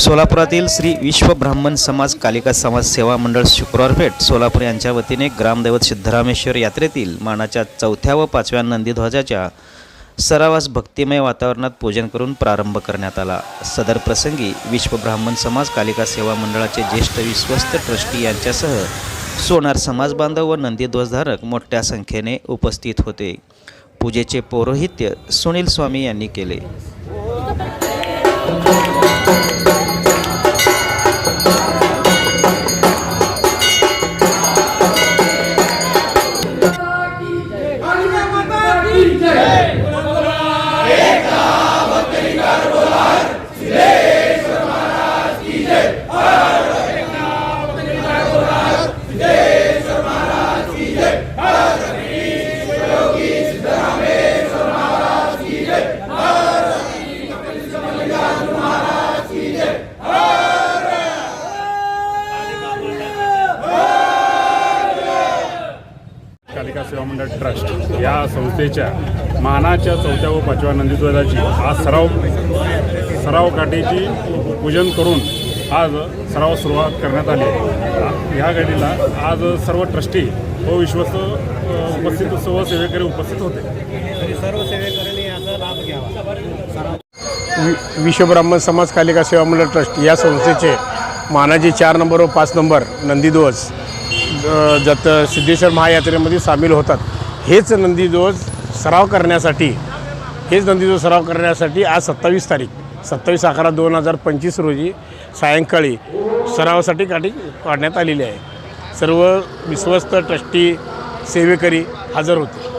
सोलापुरातील श्री विश्व ब्राह्मण समाज कालिका समाज सेवा मंडळ शुक्रवार पेठ सोलापूर यांच्या वतीने ग्रामदैवत सिद्धरामेश्वर यात्रेतील मानाच्या चौथ्या व पाचव्या नंदीध्वजाच्या सरावास भक्तिमय वातावरणात पूजन करून प्रारंभ करण्यात आला. सदर प्रसंगी विश्व ब्राह्मण समाज कालिका सेवा मंडळाचे ज्येष्ठ विश्वस्त ट्रस्टी यांच्यासह सोनार समाज बांधव व नंदीध्वजधारक मोठ्या संख्येने उपस्थित होते. पूजेचे पौरोहित्य सुनील स्वामी यांनी केले. कालिका सेवा मंडळ ट्रस्ट या संस्थेच्या मानाच्या चौथ्या व पाचव्या नंदीध्वजाची आज सराव सराव काठीची पूजन करून आज सराव सुरुवात करण्यात आली आहे. ह्या गाडीला आज सर्व ट्रस्टी व विश्वस्त उपस्थित सर्व सेवेकरी उपस्थित होते. वि- विश्वब्राह्मण समाज कालिका सेवा मंडळ ट्रस्ट या संस्थेचे मानाजी चार नंबर व पाच नंबर नंदीध्वज ज- जत सिद्धेश्वर महायात्रेमध्ये सामील होतात. हेच नंदीध्वज सराव करण्यासाठी हेच नंदीध्वज सराव करण्यासाठी आज सत्तावीस तारीख. सत्तावीस अकरा दोन हजार पंचवीस रोजी सायंकाळी सरावासाठी काठी काढण्यात आलेली आहे. सर्व विश्वस्त ट्रस्टी सेवेकरी हजर होते.